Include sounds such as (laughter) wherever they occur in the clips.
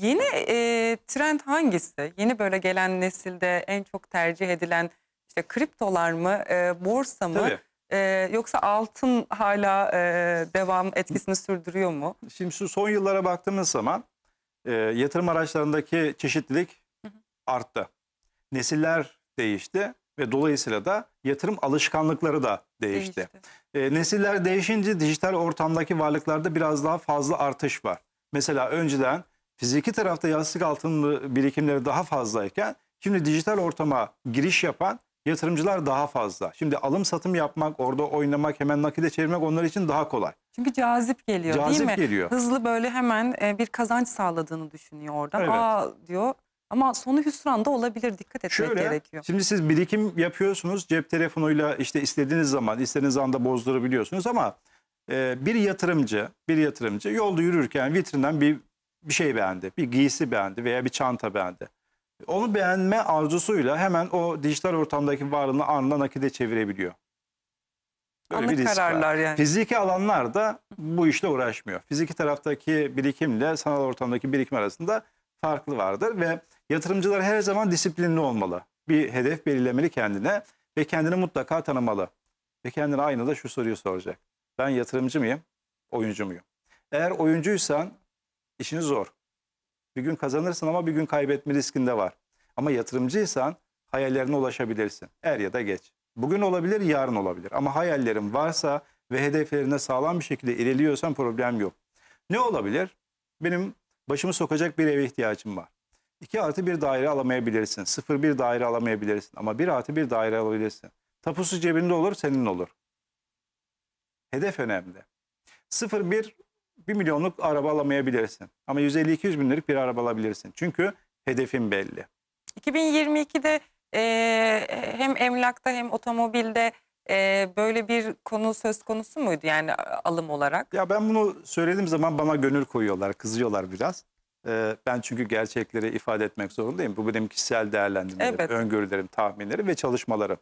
Yeni e, trend hangisi? Yeni böyle gelen nesilde en çok tercih edilen işte kriptolar mı, e, borsa mı? Tabii. E, yoksa altın hala e, devam etkisini sürdürüyor mu? Şimdi şu son yıllara baktığımız zaman e, yatırım araçlarındaki çeşitlilik arttı. Nesiller değişti ve dolayısıyla da yatırım alışkanlıkları da değişti. E, nesiller değişince dijital ortamdaki varlıklarda biraz daha fazla artış var. Mesela önceden fiziki tarafta yastık altın birikimleri daha fazlayken şimdi dijital ortama giriş yapan yatırımcılar daha fazla. Şimdi alım satım yapmak, orada oynamak, hemen nakide çevirmek onlar için daha kolay. Çünkü cazip geliyor değil Cazip mi? geliyor. Hızlı böyle hemen e, bir kazanç sağladığını düşünüyor oradan. Evet. Aa diyor ama sonu hüsran da olabilir dikkat etmek Şöyle, gerekiyor. şimdi siz birikim yapıyorsunuz cep telefonuyla işte istediğiniz zaman istediğiniz anda bozdurabiliyorsunuz ama e, bir yatırımcı bir yatırımcı yolda yürürken vitrinden bir bir şey beğendi, bir giysi beğendi veya bir çanta beğendi. Onu beğenme arzusuyla hemen o dijital ortamdaki varlığını anında nakide çevirebiliyor. Böyle Anlık bir risk var. kararlar yani. Fiziki alanlar da bu işle uğraşmıyor. Fiziki taraftaki birikimle sanal ortamdaki birikim arasında farklı vardır ve yatırımcılar her zaman disiplinli olmalı. Bir hedef belirlemeli kendine ve kendini mutlaka tanımalı. Ve kendine aynada şu soruyu soracak. Ben yatırımcı mıyım, oyuncu muyum? Eğer oyuncuysan işin zor. Bir gün kazanırsın ama bir gün kaybetme riskinde var. Ama yatırımcıysan hayallerine ulaşabilirsin. Er ya da geç. Bugün olabilir, yarın olabilir. Ama hayallerin varsa ve hedeflerine sağlam bir şekilde ilerliyorsan problem yok. Ne olabilir? Benim başımı sokacak bir eve ihtiyacım var. 2 artı bir daire alamayabilirsin. 0 bir daire alamayabilirsin. Ama 1 artı bir daire alabilirsin. Tapusu cebinde olur, senin olur. Hedef önemli. 0 bir 1 milyonluk araba alamayabilirsin. Ama 150-200 bin liralık bir araba alabilirsin. Çünkü hedefin belli. 2022'de e, hem emlakta hem otomobilde e, böyle bir konu söz konusu muydu yani alım olarak? Ya ben bunu söylediğim zaman bana gönül koyuyorlar, kızıyorlar biraz. Ee, ben çünkü gerçekleri ifade etmek zorundayım. Bu benim kişisel değerlendirmelerim, Evet. öngörülerim, tahminlerim ve çalışmalarım.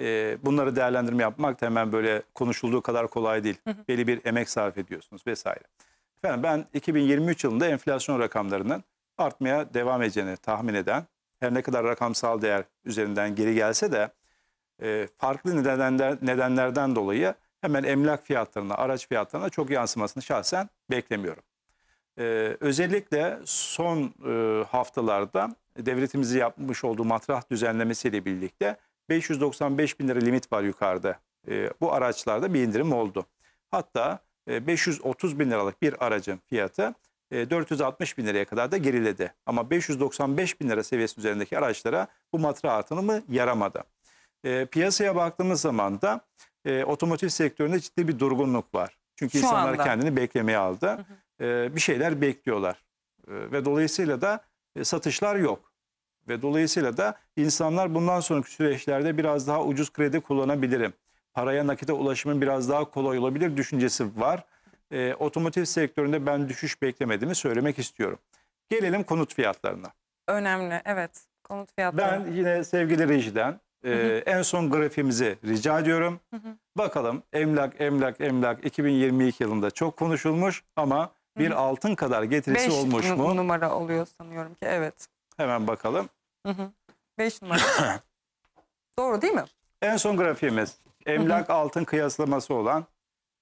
Ee, bunları değerlendirme yapmak da hemen böyle konuşulduğu kadar kolay değil. Belli bir emek sarf ediyorsunuz vesaire. Efendim ben 2023 yılında enflasyon rakamlarının artmaya devam edeceğini tahmin eden, her ne kadar rakamsal değer üzerinden geri gelse de e, farklı nedenler, nedenlerden dolayı hemen emlak fiyatlarına, araç fiyatlarına çok yansımasını şahsen beklemiyorum. Ee, özellikle son e, haftalarda devletimizi yapmış olduğu matrah düzenlemesiyle birlikte 595 bin lira limit var yukarıda. Ee, bu araçlarda bir indirim oldu. Hatta e, 530 bin liralık bir aracın fiyatı e, 460 bin liraya kadar da geriledi. Ama 595 bin lira seviyesi üzerindeki araçlara bu matrah artırımı yaramadı. E, piyasaya baktığımız zaman da e, otomotiv sektöründe ciddi bir durgunluk var. Çünkü Şu insanlar anda. kendini beklemeye aldı. E, bir şeyler bekliyorlar. E, ve dolayısıyla da e, satışlar yok. Ve dolayısıyla da insanlar bundan sonraki süreçlerde biraz daha ucuz kredi kullanabilirim. Paraya nakite ulaşımın biraz daha kolay olabilir düşüncesi var. E, otomotiv sektöründe ben düşüş beklemediğimi söylemek istiyorum. Gelelim konut fiyatlarına. Önemli evet konut fiyatları. Ben yine sevgili rejiden e, en son grafiğimizi rica ediyorum. Bakalım emlak, emlak, emlak 2022 yılında çok konuşulmuş ama bir altın kadar getirisi 5 olmuş mu? numara oluyor sanıyorum ki evet. Hemen bakalım. 5 numara. (coughs) Doğru değil mi? En son grafiğimiz emlak altın kıyaslaması olan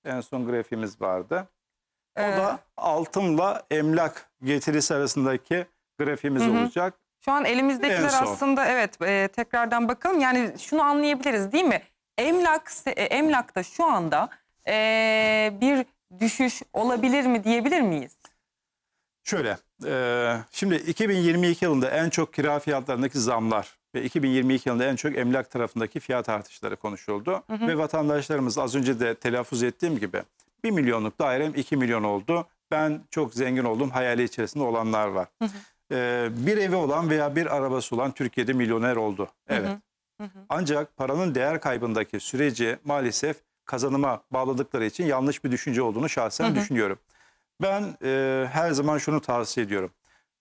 en son grafiğimiz vardı. O Ee, da altınla emlak getirisi arasındaki grafiğimiz olacak. Şu an elimizdekiler En son. aslında evet e, tekrardan bakalım. Yani şunu anlayabiliriz değil mi? Emlak se- e, emlakta şu anda e, bir düşüş olabilir mi diyebilir miyiz? Şöyle, e, şimdi 2022 yılında en çok kira fiyatlarındaki zamlar ve 2022 yılında en çok emlak tarafındaki fiyat artışları konuşuldu. Ve vatandaşlarımız az önce de telaffuz ettiğim gibi 1 milyonluk dairem 2 milyon oldu. Ben çok zengin oldum hayali içerisinde olanlar var. E, bir evi olan veya bir arabası olan Türkiye'de milyoner oldu. Evet. Ancak paranın değer kaybındaki süreci maalesef kazanıma bağladıkları için yanlış bir düşünce olduğunu şahsen düşünüyorum. Ben e, her zaman şunu tavsiye ediyorum.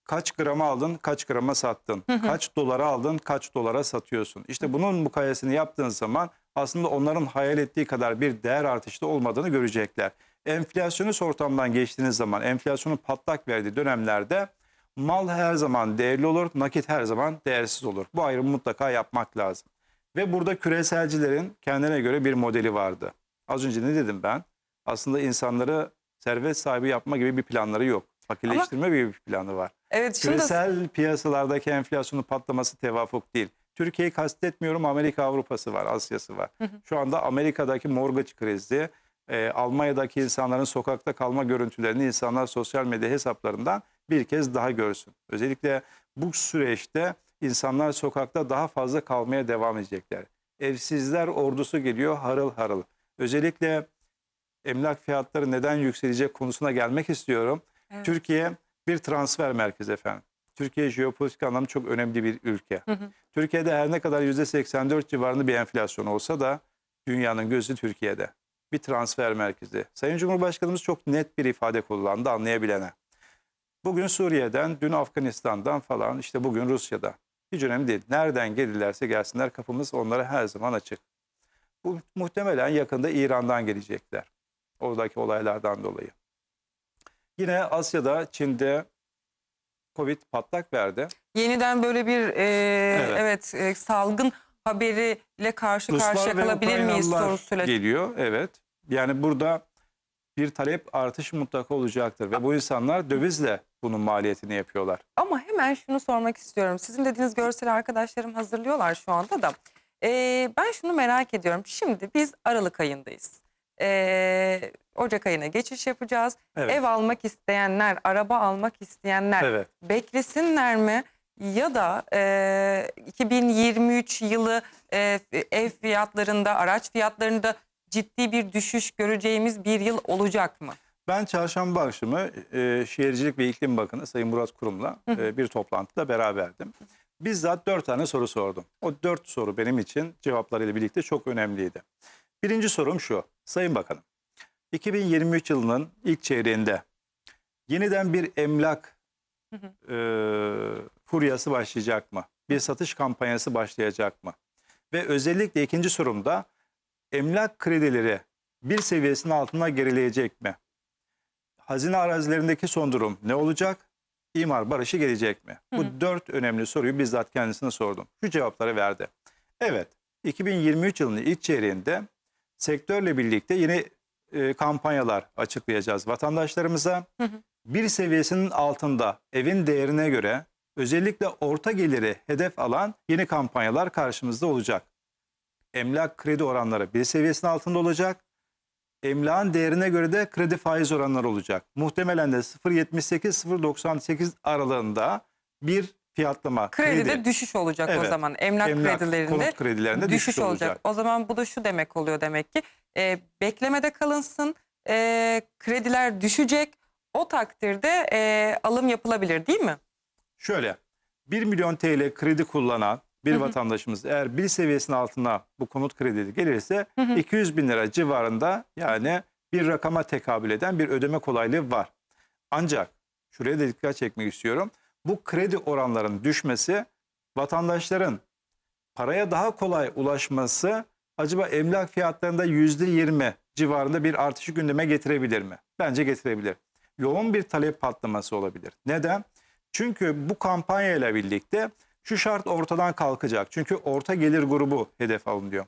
Kaç grama aldın, kaç grama sattın? Kaç dolara aldın, kaç dolara satıyorsun? İşte bunun mukayesini yaptığın zaman aslında onların hayal ettiği kadar bir değer artışı da olmadığını görecekler. Enflasyonist ortamdan geçtiğiniz zaman, enflasyonun patlak verdiği dönemlerde Mal her zaman değerli olur, nakit her zaman değersiz olur. Bu ayrımı mutlaka yapmak lazım. Ve burada küreselcilerin kendine göre bir modeli vardı. Az önce ne dedim ben? Aslında insanları servet sahibi yapma gibi bir planları yok. Fakirleştirme gibi bir planı var. Evet Küresel piyasalardaki enflasyonun patlaması tevafuk değil. Türkiye'yi kastetmiyorum Amerika Avrupa'sı var, Asya'sı var. Şu anda Amerika'daki mortgage krizi, e, Almanya'daki insanların sokakta kalma görüntülerini insanlar sosyal medya hesaplarından bir kez daha görsün. Özellikle bu süreçte insanlar sokakta daha fazla kalmaya devam edecekler. Evsizler ordusu geliyor harıl harıl. Özellikle emlak fiyatları neden yükselecek konusuna gelmek istiyorum. Evet. Türkiye bir transfer merkezi efendim. Türkiye jeopolitik anlamda çok önemli bir ülke. Türkiye'de her ne kadar %84 civarında bir enflasyon olsa da dünyanın gözü Türkiye'de. Bir transfer merkezi. Sayın Cumhurbaşkanımız çok net bir ifade kullandı anlayabilene. Bugün Suriye'den, dün Afganistan'dan falan, işte bugün Rusya'da. Hiç önemli değil. Nereden gelirlerse gelsinler kapımız onlara her zaman açık. Bu muhtemelen yakında İran'dan gelecekler. Oradaki olaylardan dolayı. Yine Asya'da, Çin'de Covid patlak verdi. yeniden böyle bir e, evet, Evet. e, salgın haberiyle karşı Ruslar karşıya kalabilir miyiz sorusuyla. geliyor. Evet. Yani burada bir talep artışı mutlaka olacaktır ve bu insanlar dövizle bunun maliyetini yapıyorlar. Ama hemen şunu sormak istiyorum. Sizin dediğiniz görsel arkadaşlarım hazırlıyorlar şu anda da. Ee, ben şunu merak ediyorum. Şimdi biz Aralık ayındayız. Ee, Ocak ayına geçiş yapacağız. Evet. Ev almak isteyenler, araba almak isteyenler Evet. beklesinler mi? Ya da e, 2023 yılı e, ev fiyatlarında, araç fiyatlarında ciddi bir düşüş göreceğimiz bir yıl olacak mı? Ben çarşamba akşamı e, Şehircilik ve İklim Bakanı Sayın Murat Kurum'la e, bir toplantıda beraberdim. Bizzat dört tane soru sordum. O dört soru benim için cevaplarıyla birlikte çok önemliydi. Birinci sorum şu. Sayın Bakanım, 2023 yılının ilk çeyreğinde yeniden bir emlak e, furyası başlayacak mı? Bir satış kampanyası başlayacak mı? Ve özellikle ikinci sorumda emlak kredileri bir seviyesinin altına gerileyecek mi? Hazine arazilerindeki son durum ne olacak? İmar barışı gelecek mi? Bu dört önemli soruyu bizzat kendisine sordum. Şu cevapları verdi. Evet, 2023 yılının ilk çeyreğinde sektörle birlikte yeni e, kampanyalar açıklayacağız vatandaşlarımıza. Bir seviyesinin altında evin değerine göre özellikle orta geliri hedef alan yeni kampanyalar karşımızda olacak. Emlak kredi oranları bir seviyesinin altında olacak. Emlakın değerine göre de kredi faiz oranları olacak. Muhtemelen de 0.78-0.98 aralığında bir fiyatlama Kredide kredi. düşüş olacak o Evet. zaman. Emlak, Emlak, kredilerinde konut kredilerinde düşüş, düşüş olacak. olacak. O zaman bu da şu demek oluyor demek ki. e, beklemede kalınsın, e, krediler düşecek. O takdirde e, alım yapılabilir değil mi? Şöyle 1 milyon TL kredi kullanan bir vatandaşımız eğer bir seviyesinin altına bu konut kredisi gelirse 200 bin lira civarında yani bir rakama tekabül eden bir ödeme kolaylığı var. Ancak şuraya da dikkat çekmek istiyorum. Bu kredi oranlarının düşmesi vatandaşların paraya daha kolay ulaşması acaba emlak fiyatlarında %20 civarında bir artışı gündeme getirebilir mi? Bence getirebilir. Yoğun bir talep patlaması olabilir. Neden? Çünkü bu kampanya ile birlikte şu şart ortadan kalkacak. Çünkü orta gelir grubu hedef alınıyor.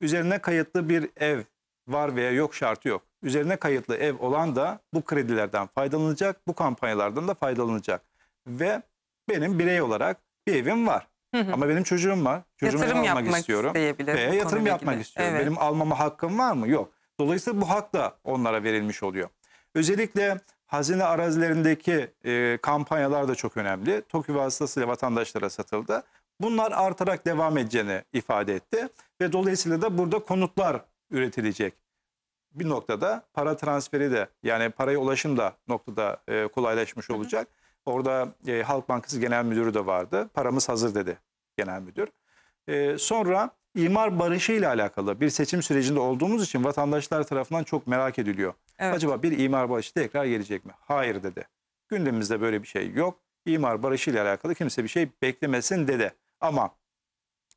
Üzerine kayıtlı bir ev var veya yok şartı yok. Üzerine kayıtlı ev olan da bu kredilerden faydalanacak, bu kampanyalardan da faydalanacak. Ve benim birey olarak bir evim var. Ama benim çocuğum var. Çocuğumu Yatırım almak yapmak istiyorum. Veya yatırım yapmak ilgili. istiyorum. Evet. Benim almama hakkım var mı? Yok. Dolayısıyla bu hak da onlara verilmiş oluyor. Özellikle hazine arazilerindeki e, kampanyalar da çok önemli. TOKİ vasıtasıyla vatandaşlara satıldı. Bunlar artarak devam edeceğini ifade etti. Ve dolayısıyla da burada konutlar üretilecek. Bir noktada para transferi de yani paraya ulaşım da noktada e, kolaylaşmış olacak. Orada e, Halk Bankası Genel Müdürü de vardı. Paramız hazır dedi Genel Müdür. E, sonra imar barışı ile alakalı bir seçim sürecinde olduğumuz için vatandaşlar tarafından çok merak ediliyor. Evet. Acaba bir imar barışı tekrar gelecek mi? Hayır dedi. Gündemimizde böyle bir şey yok. İmar barışı ile alakalı kimse bir şey beklemesin dedi. Ama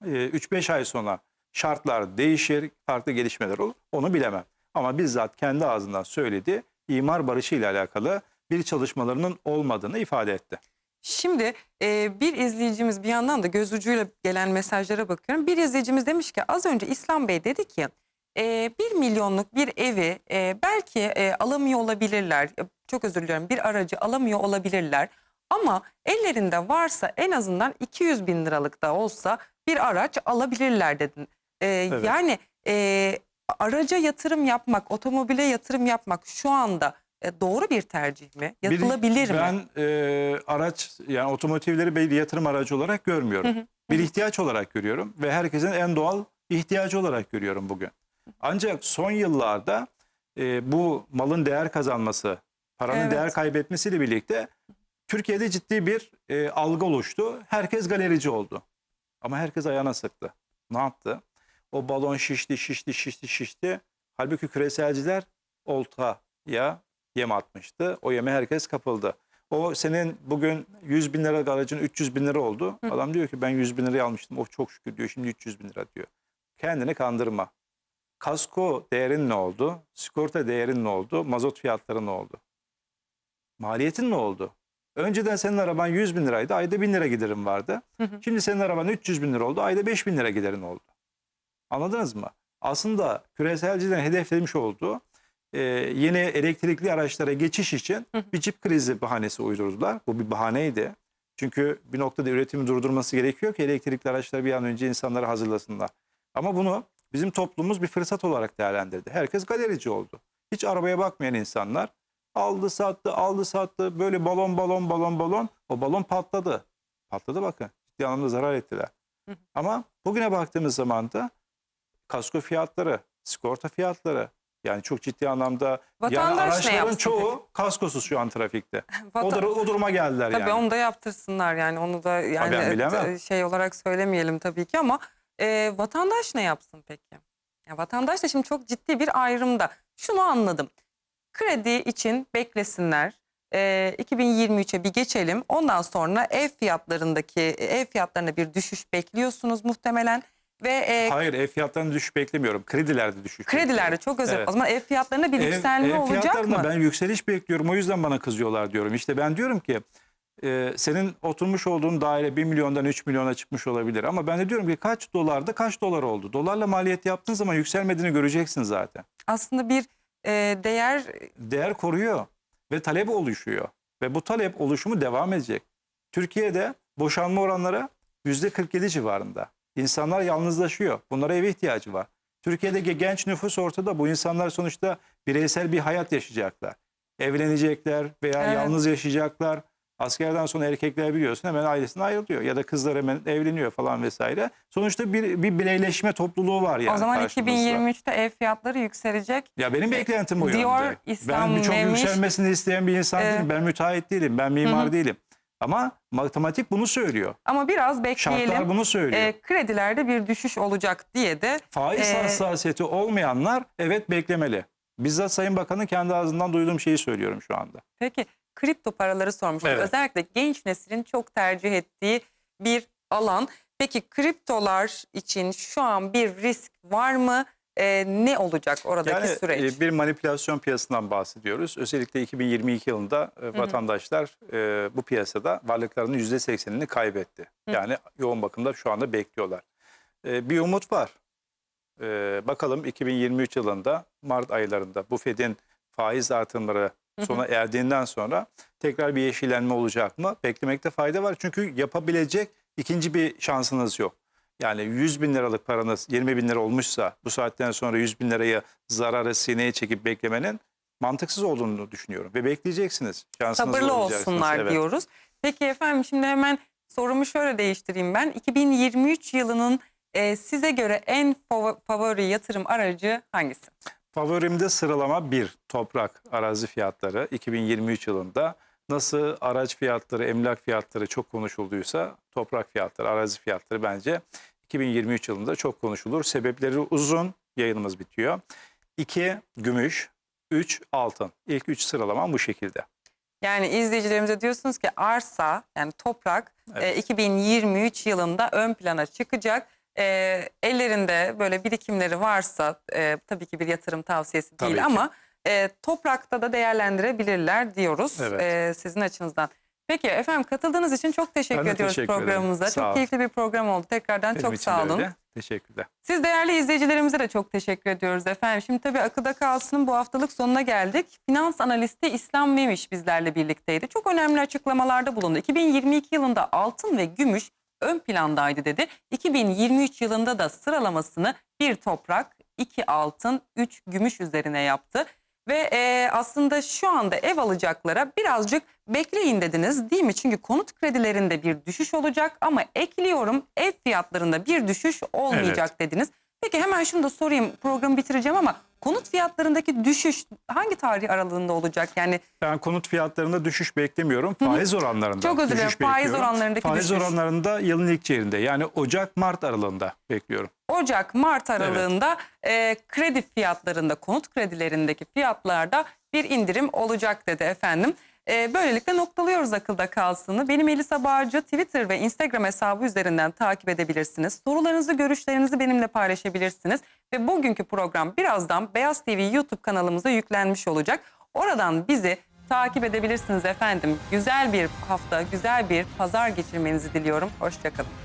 e, 3-5 ay sonra şartlar değişir, farklı gelişmeler olur. Onu bilemem. Ama bizzat kendi ağzından söyledi. İmar barışı ile alakalı bir çalışmalarının olmadığını ifade etti. Şimdi e, bir izleyicimiz bir yandan da göz ucuyla gelen mesajlara bakıyorum. Bir izleyicimiz demiş ki az önce İslam Bey dedi ki e, bir milyonluk bir evi e, belki e, alamıyor olabilirler. E, Çok özür diliyorum bir aracı alamıyor olabilirler. Ama ellerinde varsa en azından 200 bin liralık da olsa bir araç alabilirler dedin. E, Yani e, araca yatırım yapmak, otomobile yatırım yapmak şu anda e, doğru bir tercih mi? Bir- Yapılabilir mi? Ben e, araç yani otomotivleri bir yatırım aracı olarak görmüyorum. Hı hı, Bir ihtiyaç olarak görüyorum ve herkesin en doğal ihtiyacı olarak görüyorum bugün. Ancak son yıllarda e, bu malın değer kazanması, paranın Evet. değer kaybetmesiyle birlikte Türkiye'de ciddi bir e, algı oluştu. Herkes galerici oldu. Ama herkes ayağına sıktı. Ne yaptı? O balon şişti, şişti, şişti, şişti. Halbuki küreselciler oltaya yem atmıştı. O yeme herkes kapıldı. O senin bugün 100 bin lira aracın 300 bin lira oldu. Hı. Adam diyor ki ben 100 bin liraya almıştım. Oh çok şükür diyor şimdi 300 bin lira diyor. Kendini kandırma. Kasko değerin ne oldu? Sigorta değerin ne oldu? Mazot fiyatları ne oldu? Maliyetin ne oldu? Önceden senin araban 100 bin liraydı. Ayda 1000 lira giderin vardı. Hı hı. Şimdi senin araban 300 bin lira oldu. Ayda 5 bin lira giderin oldu. Anladınız mı? Aslında küreselcilerin hedeflemiş olduğu e, yeni elektrikli araçlara geçiş için bir çip krizi bahanesi uydurdular. Bu bir bahaneydi. Çünkü bir noktada üretimi durdurması gerekiyor ki elektrikli araçlar bir an önce insanları hazırlasınlar. Ama bunu bizim toplumumuz bir fırsat olarak değerlendirdi. Herkes galerici oldu. Hiç arabaya bakmayan insanlar aldı sattı aldı sattı böyle balon balon balon balon o balon patladı. Patladı bakın ciddi anlamda zarar ettiler. Ama bugüne baktığımız zaman da kasko fiyatları, sigorta fiyatları yani çok ciddi anlamda yani Vatandaş ne araçların çoğu kaskosuz şu an trafikte. (laughs) O, Vatan- dur- o duruma geldiler Tabii yani. onu da yaptırsınlar yani onu da yani şey olarak söylemeyelim tabii ki ama e, vatandaş ne yapsın peki? Ya vatandaş da şimdi çok ciddi bir ayrımda. Şunu anladım. Kredi için beklesinler. E, 2023'e bir geçelim. Ondan sonra ev fiyatlarındaki ev fiyatlarına bir düşüş bekliyorsunuz muhtemelen ve e, Hayır ev fiyatlarını düşüş beklemiyorum. Kredilerde düşüş kredilerde bekliyorum. çok özür Evet. O zaman ev fiyatlarına bir yükselme ev olacak fiyatlarında mı? Ben yükseliş bekliyorum. O yüzden bana kızıyorlar diyorum. İşte ben diyorum ki e, senin oturmuş olduğun daire 1 milyondan 3 milyona çıkmış olabilir. Ama ben de diyorum ki kaç dolarda kaç dolar oldu? Dolarla maliyet yaptığın zaman yükselmediğini göreceksin zaten. Aslında bir e, değer Değer koruyor ve talep oluşuyor. Ve bu talep oluşumu devam edecek. Türkiye'de boşanma oranları %47 civarında. İnsanlar yalnızlaşıyor. Bunlara eve ihtiyacı var. Türkiye'deki genç nüfus ortada. Bu insanlar sonuçta bireysel bir hayat yaşayacaklar. Evlenecekler veya Evet. yalnız yaşayacaklar. Askerden sonra erkekler biliyorsun hemen ailesinden ayrılıyor. Ya da kızlar hemen evleniyor falan vesaire. Sonuçta bir, bir bireyleşme topluluğu var yani o zaman karşımızda. 2023'te ev fiyatları yükselecek. Ya benim beklentim o Diyor yönde. İslam Ben çok Memiş, yükselmesini isteyen bir insan e, değilim. Ben müteahhit değilim. Ben mimar hı. değilim. Ama matematik bunu söylüyor. Ama biraz bekleyelim. Şartlar bunu söylüyor. E, kredilerde bir düşüş olacak diye de Faiz e, hassasiyeti olmayanlar evet beklemeli. Bizzat Sayın Bakan'ın kendi ağzından duyduğum şeyi söylüyorum şu anda. peki kripto paraları sormuştuk. Evet. Özellikle genç neslin çok tercih ettiği bir alan. Peki kriptolar için şu an bir risk var mı? E, ne olacak oradaki Yani süreç? e, bir manipülasyon piyasasından bahsediyoruz. Özellikle 2022 yılında e, vatandaşlar e, bu piyasada varlıklarının %80'ini kaybetti. Hı. Yani yoğun bakımda şu anda bekliyorlar. E, bir umut var. E, bakalım 2023 yılında Mart aylarında bu Fed'in faiz artımları sona erdiğinden sonra tekrar bir yeşillenme olacak mı? Beklemekte fayda var. Çünkü yapabilecek ikinci bir şansınız yok. Yani 100 bin liralık paranız 20 bin lira olmuşsa bu saatten sonra 100 bin lirayı zararı sineye çekip beklemenin mantıksız olduğunu düşünüyorum. Ve bekleyeceksiniz. Şansınızı Sabırlı olsunlar Evet. diyoruz. Peki efendim şimdi hemen sorumu şöyle değiştireyim ben. 2023 yılının e, size göre en favo- favori yatırım aracı hangisi? Favorimde sıralama 1 toprak arazi fiyatları 2023 yılında nasıl araç fiyatları, emlak fiyatları çok konuşulduysa toprak fiyatları, arazi fiyatları bence 2023 yılında çok konuşulur. Sebepleri uzun, yayınımız bitiyor. 2 gümüş, 3 altın. İlk 3 sıralamam bu şekilde. Yani izleyicilerimize diyorsunuz ki arsa yani toprak e, Evet. 2023 yılında ön plana çıkacak. E, ellerinde böyle birikimleri varsa e, tabii ki bir yatırım tavsiyesi değil Tabii ki. ama e, toprakta da değerlendirebilirler diyoruz Evet. e, sizin açınızdan. Peki efendim katıldığınız için çok teşekkür Ben ediyoruz teşekkür programımıza. Çok olun. keyifli bir program oldu. Tekrardan Benim çok sağ olun. öyle. Teşekkürler. Siz değerli izleyicilerimize de çok teşekkür ediyoruz efendim. Şimdi tabii akıda kalsın bu haftalık sonuna geldik. Finans analisti İslam Memiş bizlerle birlikteydi. Çok önemli açıklamalarda bulundu. 2022 yılında altın ve gümüş ön plandaydı dedi. 2023 yılında da sıralamasını bir toprak, iki altın, üç gümüş üzerine yaptı. Ve e, aslında şu anda ev alacaklara birazcık bekleyin dediniz değil mi? Çünkü konut kredilerinde bir düşüş olacak ama ekliyorum ev fiyatlarında bir düşüş olmayacak dediniz. Peki hemen şunu da sorayım programı bitireceğim ama konut fiyatlarındaki düşüş hangi tarih aralığında olacak? Yani Ben konut fiyatlarında düşüş beklemiyorum. Faiz oranlarında Çok özür dilerim. Faiz bekliyorum. oranlarındaki Faiz düşüş. oranlarında yılın ilk çeyreğinde yani Ocak-Mart aralığında bekliyorum. Ocak, Mart aralığında e, kredi fiyatlarında, konut kredilerindeki fiyatlarda bir indirim olacak dedi efendim. E, böylelikle noktalıyoruz akılda kalsını. Benim Elisa Bağcı Twitter ve Instagram hesabı üzerinden takip edebilirsiniz. Sorularınızı, görüşlerinizi benimle paylaşabilirsiniz. Ve bugünkü program birazdan Beyaz TV YouTube kanalımıza yüklenmiş olacak. Oradan bizi takip edebilirsiniz efendim. Güzel bir hafta, güzel bir pazar geçirmenizi diliyorum. Hoşçakalın.